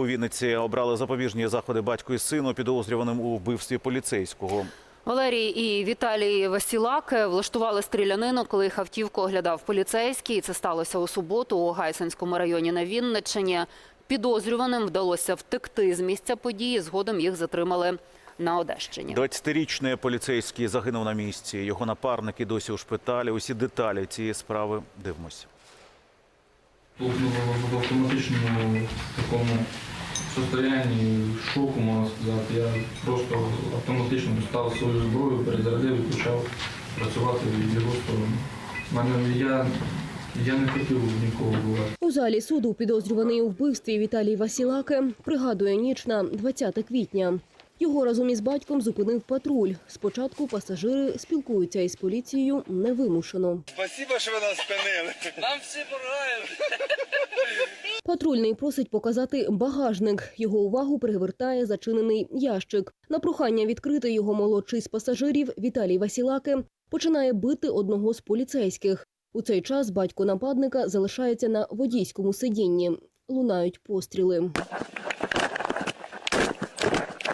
У Вінниці обрали запобіжні заходи батьку і сину, підозрюваним у вбивстві поліцейського. Валерій і Віталій Васілак влаштували стрілянину, коли їх автівку оглядав поліцейський. Це сталося у суботу у Гайсинському районі на Вінниччині. Підозрюваним вдалося втекти з місця події. Згодом їх затримали на Одещині. 20-річний поліцейський загинув на місці. Його напарники досі у шпиталі. Усі деталі цієї справи дивимося. Стукнуло в автоматичному такому состоянні шоку, можна сказати. Я просто автоматично достав свою зброю, перезарядив і почав працювати в його сторону. Мене я, я не хотів нікого вбивати. У залі суду підозрюваний у вбивстві Віталій Васілаке пригадує ніч на 20 квітня. Його разом із батьком зупинив патруль. Спочатку пасажири спілкуються із поліцією невимушено. Спасибо, що ви нас спинили. Нам всі помагають. Патрульний просить показати багажник. Його увагу привертає зачинений ящик. На прохання відкрити його молодший з пасажирів Віталій Васілаки починає бити одного з поліцейських. У цей час батько нападника залишається на водійському сидінні. Лунають постріли.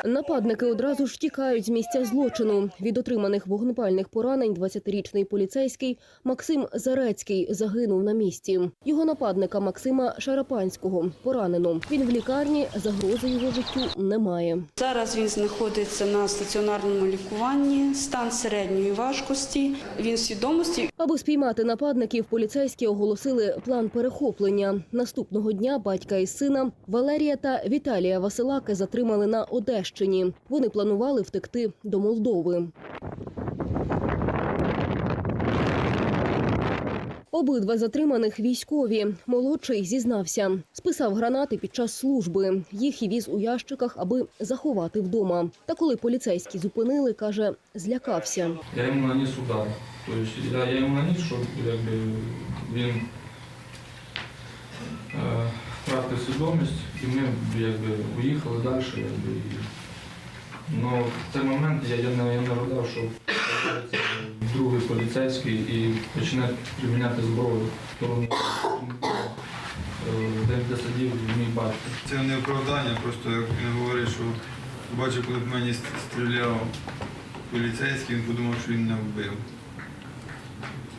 Нападники одразу ж тікають з місця злочину. Від отриманих вогнепальних поранень 20-річний поліцейський Максим Зарецький загинув на місці. Його нападника Максима Шарапанського поранено. Він в лікарні, загрози його життю немає. Зараз він знаходиться на стаціонарному лікуванні, стан середньої важкості. Він свідомості. Аби спіймати нападників, поліцейські оголосили план перехоплення. Наступного дня батька і сина Валерія та Віталія Василаки затримали на Одещині. Вони планували втекти до Молдови. Обидва затриманих військові. Молодший зізнався, списав гранати під час служби. Їх і віз у ящиках, аби заховати вдома. Та коли поліцейські зупинили, каже, злякався. Я йому наніс удар. Тобто я, я йому наніс, щоб якби, він е, втратив свідомість, і ми якби, уїхали далі. Якби, і, ну, в цей момент я, я, не, я не гадав, що другий поліцейський і почне приміняти зброю в сторону, е, де сидів мій батько. Це не оправдання, просто як він говорить, що бачив, коли в мені стріляв поліцейський, він подумав, що він не вбив.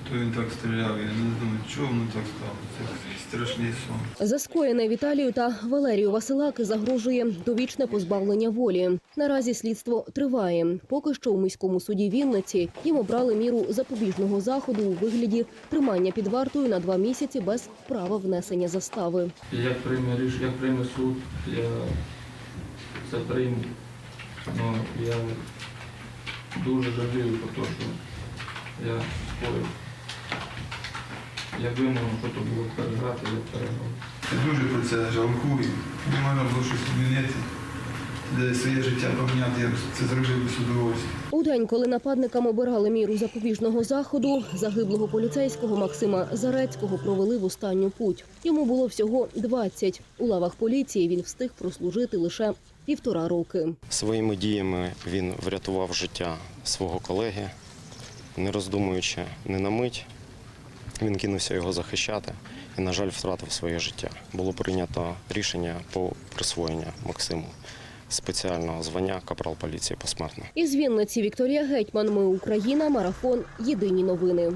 То він так стріляв, я не знаю, чого воно так стало. Це страшний сон. За скоєне Віталію та Валерію Василаки загрожує довічне позбавлення волі. Наразі слідство триває. Поки що у міському суді Вінниці їм обрали міру запобіжного заходу у вигляді тримання під вартою на два місяці без права внесення застави. Як прийме рішення, як прийме суд, я це прийму. Ну, я дуже жалію про те, що я спорив. Якби можна щось було переграти, я переграв. Я дуже про це жалкую. Не можна було щось змінити, де своє життя поміняти, я це зробив би з. У день, коли нападникам обирали міру запобіжного заходу, загиблого поліцейського Максима Зарецького провели в останню путь. Йому було всього 20. У лавах поліції він встиг прослужити лише півтора роки. Своїми діями він врятував життя свого колеги, не роздумуючи ні на мить. Він кинувся його захищати і, на жаль, втратив своє життя. Було прийнято рішення по присвоєнню Максиму спеціального звання капрал поліції посмертно. Із Вінниці Вікторія Гетьман. Ми Україна. Марафон. Єдині новини.